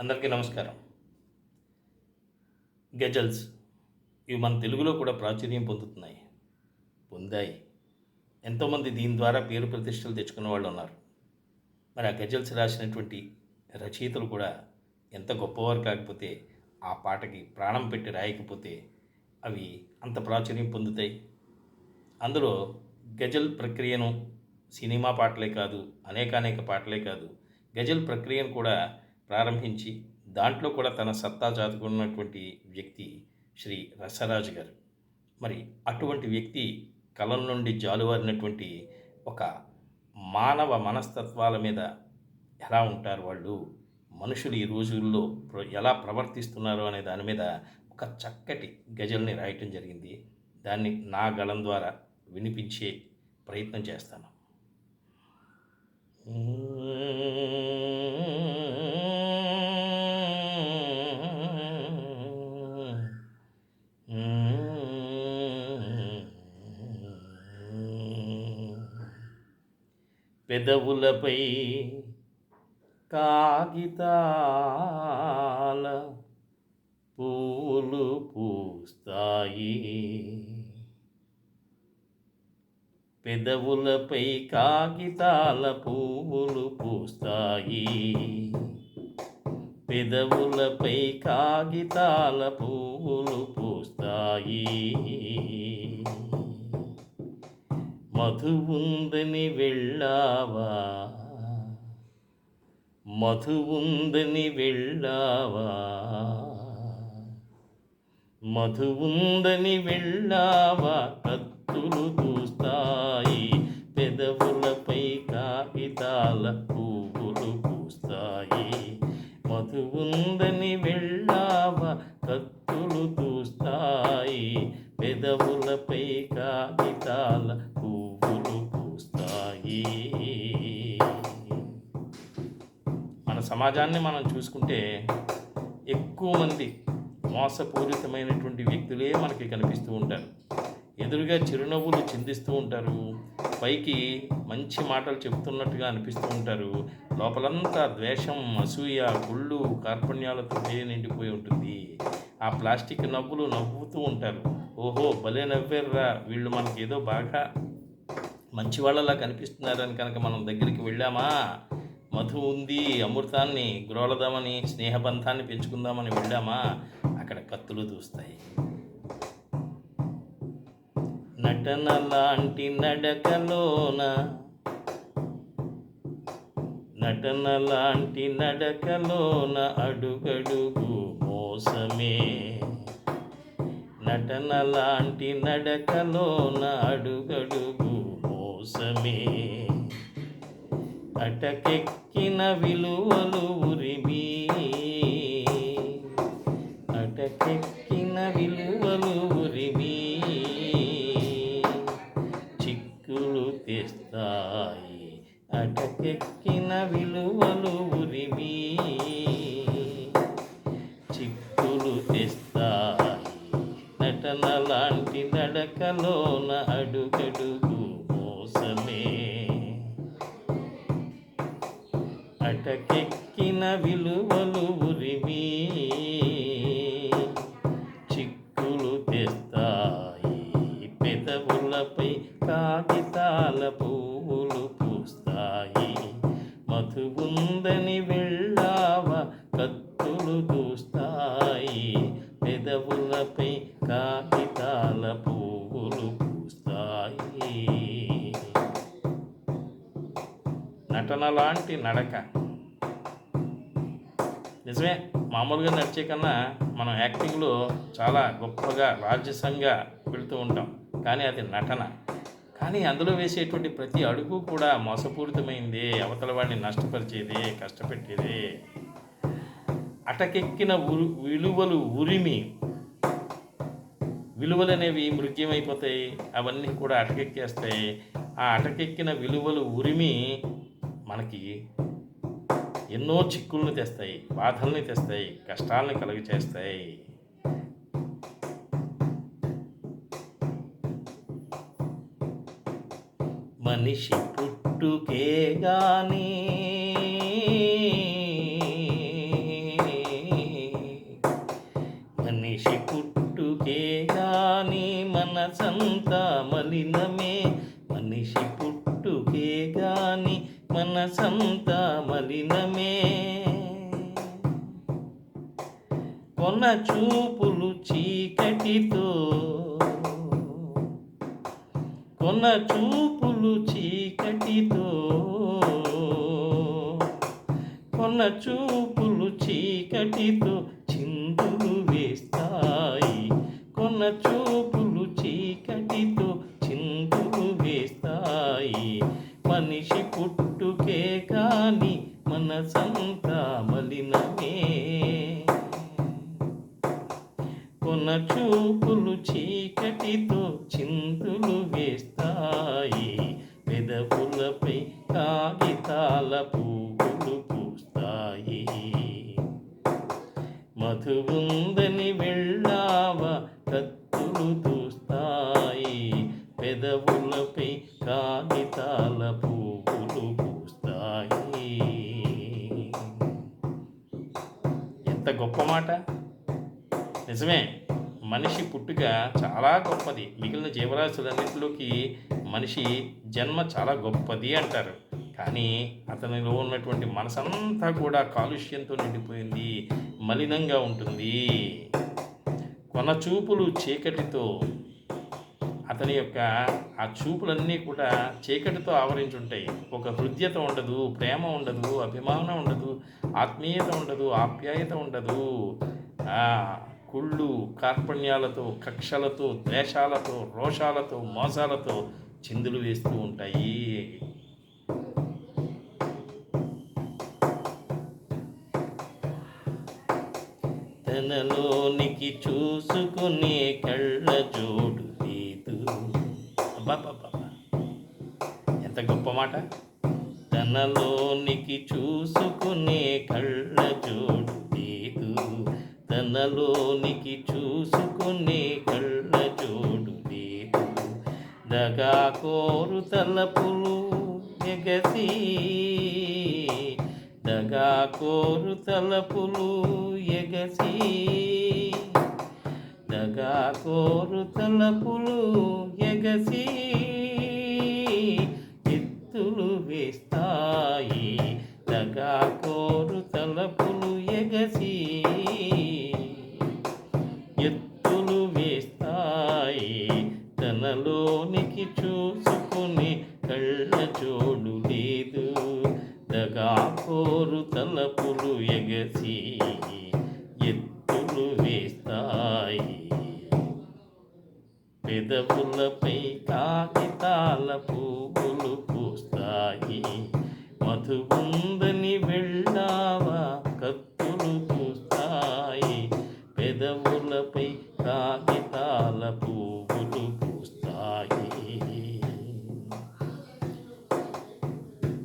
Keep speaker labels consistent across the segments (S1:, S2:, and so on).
S1: అందరికీ నమస్కారం. గజల్స్ ఇవి మన తెలుగులో కూడా ప్రాచుర్యం పొందుతున్నాయి. పొందాయి. ఎంతోమంది దీని ద్వారా పేరు ప్రతిష్టలు తెచ్చుకున్న వాళ్ళు ఉన్నారు. మరి ఆ గజల్స్ రాసినటువంటి రచయితలు కూడా ఎంత గొప్పవారు కాకపోతే ఆ పాటకి ప్రాణం పెట్టి రాయకపోతే అవి అంత ప్రాచుర్యం పొందుతాయి. అందులో గజల్ ప్రక్రియను సినిమా పాటలే కాదు అనేకానేక పాటలే కాదు గజల్ ప్రక్రియను కూడా ప్రారంభించి దాంట్లో కూడా తన సత్తా చాటుకున్నటువంటి వ్యక్తి శ్రీ రసరాజు గారు. మరి అటువంటి వ్యక్తి కలం నుండి జాలువారినటువంటి ఒక మానవ మనస్తత్వాల మీద ఎలా ఉంటారు వాళ్ళు? మనుషులు ఈ రోజుల్లో ప్ర- ఎలా ప్రవర్తిస్తున్నారు అనే దాని మీద ఒక చక్కటి గజల్ని రాయటం జరిగింది. దాన్ని నా గళం ద్వారా వినిపించే ప్రయత్నం చేస్తాను. పెదవులపై కాగితాల పూలు పూస్తాయి. పెదవులపై కాగితాల పువ్వులు పూస్తాయి. పెదవులపై కాగితాల పువ్వులు పూస్తాయి. మధు ఉందని వెళ్ళావా? మధు ఉందని వెళ్ళావా? మధు ఉందని వెళ్ళావా? కత్తులు దూస్తాయి పెదవులపై కాగితాల పువ్వులు పూస్తాయి. మధు ఉందని వెళ్ళావా? కత్తులు దూస్తాయి పెదవులపై కాగితాల పువ్వులు పూస్తాయి. మన సమాజాన్ని మనం చూసుకుంటే ఎక్కువ మంది మోసపూరితమైనటువంటి వ్యక్తులే మనకి కనిపిస్తూ ఉంటారు. ఎదురుగా చిరునవ్వులు చిందిస్తూ ఉంటారు. పైకి మంచి మాటలు చెప్తున్నట్టుగా అనిపిస్తూ ఉంటారు. లోపలంతా ద్వేషం అసూయ గుళ్ళు కార్పణ్యాలతో నిండిపోయి ఉంటుంది. ఆ ప్లాస్టిక్ నవ్వులు నవ్వుతూ ఉంటారు. ఓహో భలే నవ్వేర్రా. వీళ్ళు మనకి ఏదో బాగా మంచి వాళ్ళలా కనిపిస్తున్నారని కనుక మనం దగ్గరికి వెళ్ళామా? మధు ఉంది అమృతాన్ని గ్రోలదామని స్నేహబంధాన్ని పెంచుకుందామని వెళ్ళామా? అక్కడ కత్తులు దూస్తాయి. నటన లాంటి నడకలోన నటన లాంటి నడకలోన అడుగడుగు మోసమే. నటన లాంటి నడకలోన అడుగడుగు మోసమే. అటకెక్కిన విలువలు ఉరిమి. అటకెక్కిన విలువ నటన లాంటి నడకలోన అడుగడుగు మోసమే. అటకెక్కిన విలువలు ఉరిమి. చిక్కులు తెస్తాయి పెదవులపై కాగితాల పువ్వులు పూస్తాయి. మధుగుందని ఉందని పెదవులపై కాగితాల పువ్వులు పూస్తాయి. నటన లాంటి నడక. నిజమే మామూలుగా నడిచే కన్నా మనం యాక్టింగ్లో చాలా గొప్పగా రాజసంగా వెళుతూ ఉంటాం. కానీ అది నటన. కానీ అందులో వేసేటువంటి ప్రతి అడుగు కూడా మోసపూరితమైందే అవతల వాడిని నష్టపరిచేదే కష్టపెట్టేదే. అటకెక్కిన ఉరు విలువలు ఉరిమి విలువలు అనేవి మృగ్యమైపోతాయి అవన్నీ కూడా అటకెక్కేస్తాయి. ఆ అటకెక్కిన విలువలు ఉరిమి మనకి ఎన్నో చిక్కులను తెస్తాయి బాధల్ని తెస్తాయి కష్టాలని కలుగ చేస్తాయి మనిషి పుట్టుకే గానీ మనసంతా మలినమే మనిషి పుట్టుకే గాని మనసంతా మలినమే కొన చూపులు చీకటితో కొన చూపులు చీకటితో కొన చూపులు చీకటితో చిందులు వేస్తాయి. కొన చూ మనసంతా మలినమే కొన చూపులు చీకటితో చిందులు వేస్తాయి. పెదవులపై కాగితాల పువ్వులు పూస్తాయి. మధువుందని వెళ్ళావ కత్తులు దూస్తాయి పెదవులపై కాగితాల పువ్వులు గొప్ప మాట. నిజమే మనిషి పుట్టుక చాలా గొప్పది. మిగిలిన జీవరాశులన్నింటిలోకి మనిషి జన్మ చాలా గొప్పది అంటారు. కానీ అతనిలో ఉన్నటువంటి మనసంతా కూడా కాలుష్యంతో నిండిపోయింది మలినంగా ఉంటుంది. కొన చూపులు చీకటితో అతని యొక్క ఆ చూపులన్నీ కూడా చీకటితో ఆవరించి ఉంటాయి ఒక హృద్యత ఉండదు ప్రేమ ఉండదు అభిమానం ఉండదు ఆత్మీయత ఉండదు ఆప్యాయత ఉండదు. కుళ్ళు కార్పణ్యాలతో కక్షలతో ద్వేషాలతో రోషాలతో మోసాలతో చిందులు వేస్తూ ఉంటాయి. తనలోనికి చూసుకునే కళ్ళ జోడు లేదు ఎంత గొప్ప మాట. తనలోనికి చూసుకునే కళ్ళ జోడు లేదు. తనలోనికి చూసుకునే కళ్ళ జోడు లేదు. దగా కోరు తలపులు ఎగసి దగా కోరు తలపులు ఎగసి. దగా కోరు తలపులు ఎగసి ఎత్తులు వేస్తాయి. తగా కోరు తలపులు ఎగసి ఎత్తులు వేస్తాయి. తనలోనికి చూసుకుని కళ్ళ చోడు లేదు. తగా కోరు తలపులు ఎగసి పెదవులపై కాగితాల పువ్వులు పూస్తాయి. మధువుందని వెళ్ళావా కత్తులు పూస్తాయి. పెదవులపై కాగితాల పువ్వులు పూస్తాయి.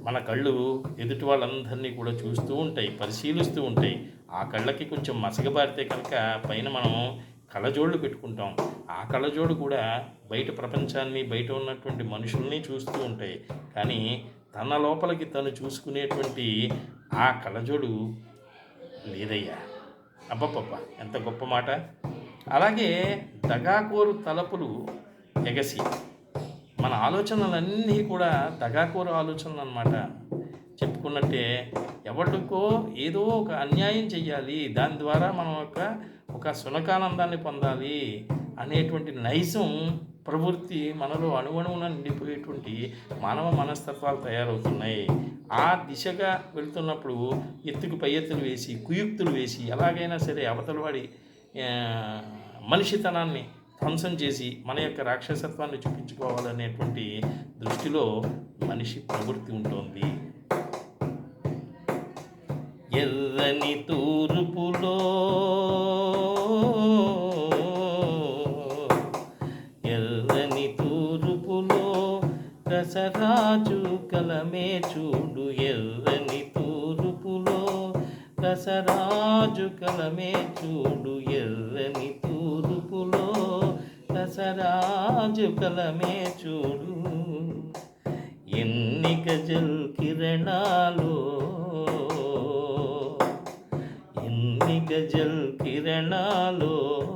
S1: మన కళ్ళు ఎదుటి వాళ్ళందరినీ కూడా చూస్తూ ఉంటాయి పరిశీలిస్తూ ఉంటాయి. ఆ కళ్ళకి కొంచెం మసగబారితే కనుక పైన మనం కళ్ళజోళ్ళు పెట్టుకుంటాం. ఆ కళ్ళజోడు కూడా బయట ప్రపంచాన్ని బయట ఉన్నటువంటి మనుషుల్ని చూస్తూ ఉంటాయి. కానీ తన లోపలికి తను చూసుకునేటువంటి ఆ కళ్ళజోడు లేదయ్యా. అబ్బబ్బబ్బ ఎంత గొప్ప మాట. అలాగే దగాకోరు తలపులు ఎగసి మన ఆలోచనలన్నీ కూడా దగాకోరు ఆలోచనలు అన్నమాట చెప్పుకున్నట్టే ఎవరికో ఏదో ఒక అన్యాయం చెయ్యాలి. దాని ద్వారా మనం ఒక ఒక సునకానందాన్ని పొందాలి అనేటువంటి నైజం ప్రవృత్తి మనలో అణువణువున నిండిపోయేటువంటి మానవ మనస్తత్వాలు తయారవుతున్నాయి. ఆ దిశగా వెళ్తున్నప్పుడు ఎత్తుకు పై ఎత్తులు వేసి కుయుక్తులు వేసి ఎలాగైనా సరే అవతలవాడి ఆ, మనిషితనాన్ని ధ్వంసం చేసి మన యొక్క రాక్షసత్వాన్ని చూపించుకోవాలనేటువంటి దృష్టిలో మనిషి ప్రవృత్తి ఉంటుంది. ఎర్రని తూర్పులో కలమే చూడు ఎర్రని తూర్పులో. రసరాజు కలమే చూడు ఎర్రని తూర్పులో. రసరాజు కలమే చూడు ఎన్ని గజల్ కిరణాలు. ఎన్ని గజల్ కిరణాలు.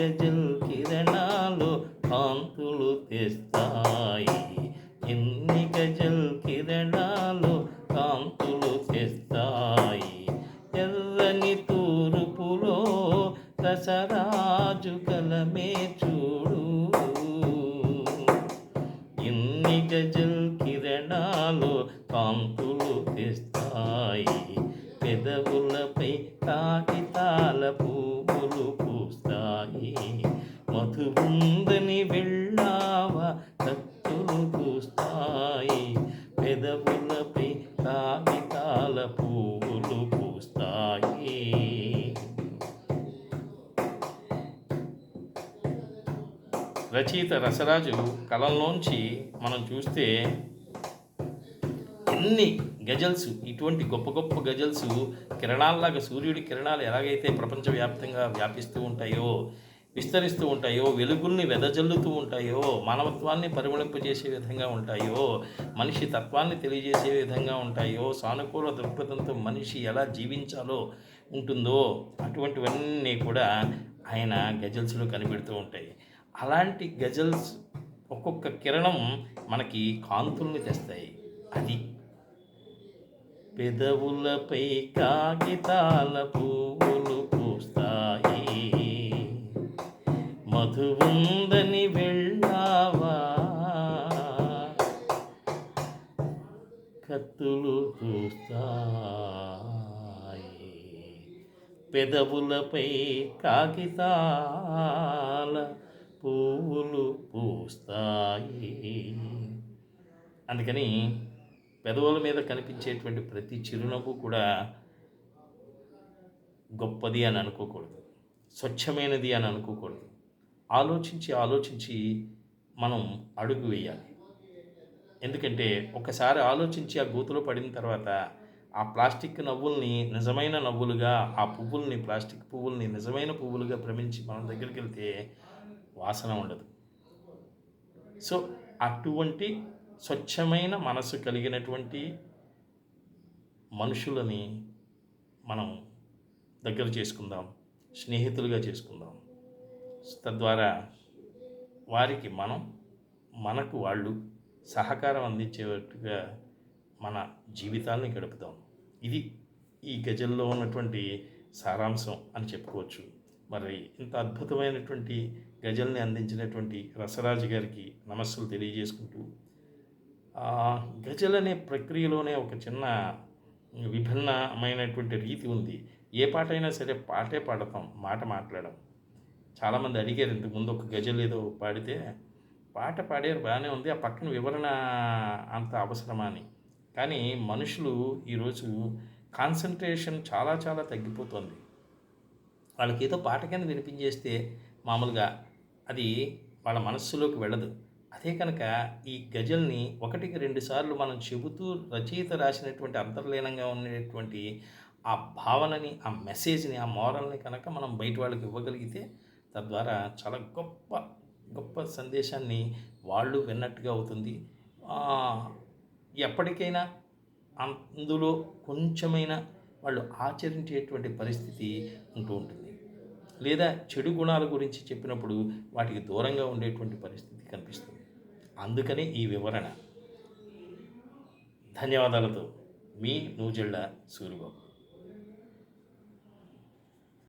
S1: గజల్ కిరణాలు కాంతులు తెస్తాయి. ఎన్ని గజల్ కిరణాలు కాంతులు తెస్తాయి. ఎర్రని తూర్పులో రసరాజు కలమే చూడు. ఎన్ని గజల్ కిరణాలు కాంతులు తెస్తాయి. పెదవులపై కాగితాల పువ్వులు పూస్తాయి. మధుబుందని వెళ్ళావ? కత్తులు పూస్తాయి. పెదవులపై కాగితాల పువ్వులు పూస్తాయి. రచయిత రసరాజు కలంలోంచి మనం చూస్తే ఎన్ని గజల్స్ ఇటువంటి గొప్ప గొప్ప గజల్స్ కిరణాల్లాగా సూర్యుడి కిరణాలు ఎలాగైతే ప్రపంచవ్యాప్తంగా వ్యాపిస్తూ ఉంటాయో విస్తరిస్తూ ఉంటాయో వెలుగుల్ని వెదజల్లుతూ ఉంటాయో మానవత్వాన్ని పరిమళింపజేసే విధంగా ఉంటాయో మనిషి తత్వాన్ని తెలియజేసే విధంగా ఉంటాయో సానుకూల దృక్పథంతో మనిషి ఎలా జీవించాలో ఉంటుందో అటువంటివన్నీ కూడా ఆయన గజల్స్లో కనిపెడుతూ ఉంటాయి. అలాంటి గజల్స్ ఒక్కొక్క కిరణం మనకి కాంతుల్ని తెస్తాయి. అది పెదవులపై కాగితాల మధువుందని వెళ్ళావా? కత్తులు చూస్తాయి పెదవులపై కాగితాల పువ్వులు పూస్తాయి. అందుకని పెదవుల మీద కనిపించేటువంటి ప్రతి చిరునవ్వు కూడా గొప్పది అని అనుకోకూడదు. స్వచ్ఛమైనది అని అనుకోకూడదు. ఆలోచించి ఆలోచించి మనం అడుగు వేయాలి. ఎందుకంటే ఒకసారి ఆలోచించి ఆ గూతులో పడిన తర్వాత ఆ ప్లాస్టిక్ నవ్వుల్ని నిజమైన నవ్వులుగా ఆ పువ్వుల్ని ప్లాస్టిక్ పువ్వుల్ని నిజమైన పువ్వులుగా భ్రమించి మనం దగ్గరికి వెళ్తే వాసన ఉండదు. సో అటువంటి స్వచ్ఛమైన మనసు కలిగినటువంటి మనుషులని మనం దగ్గర చేసుకుందాం స్నేహితులుగా చేసుకుందాం. తద్వారా వారికి మనం మనకు వాళ్ళు సహకారం అందించేట్టుగా మన జీవితాల్ని గడుపుతాం. ఇది ఈ గజల్లో ఉన్నటువంటి సారాంశం అని చెప్పుకోవచ్చు. మరి ఇంత అద్భుతమైనటువంటి గజల్ని అందించినటువంటి రసరాజు గారికి నమస్సులు తెలియజేసుకుంటూ గజల్ అనే ప్రక్రియలోనే ఒక చిన్న విభిన్నమైనటువంటి రీతి ఉంది. ఏ పాట అయినా సరే పాటే పాడతాం మాట మాట్లాడడం చాలామంది అడిగారు ఇంతకుముందు ఒక గజల్ ఏదో పాడితే పాట పాడారు బాగానే ఉంది ఆ పక్కన వివరణ అంత అవసరమా అని. కానీ మనుషులు ఈరోజు కాన్సన్ట్రేషన్ చాలా చాలా తగ్గిపోతుంది. వాళ్ళకి ఏదో పాట కింద వినిపించేస్తే మామూలుగా అది వాళ్ళ మనస్సులోకి వెళ్ళదు. అదే కనుక ఈ గజల్ని ఒకటికి రెండు సార్లు మనం చెబుతూ రచయిత రాసినటువంటి అంతర్లీనంగా ఉండేటువంటి ఆ భావనని ఆ మెసేజ్ని ఆ మోరల్ని కనుక మనం బయట వాళ్ళకి ఇవ్వగలిగితే తద్వారా చాలా గొప్ప గొప్ప సందేశాన్ని వాళ్ళు విన్నట్టుగా అవుతుంది. ఎప్పటికైనా అందులో కొంచెమైనా వాళ్ళు ఆచరించేటువంటి పరిస్థితి ఉంటూ ఉంటుంది. లేదా చెడు గుణాల గురించి చెప్పినప్పుడు వాటికి దూరంగా ఉండేటువంటి పరిస్థితి కనిపిస్తుంది. అందుకనే ఈ వివరణ. ధన్యవాదాలతో మీ నూజెళ్ళ సూరిబాబు.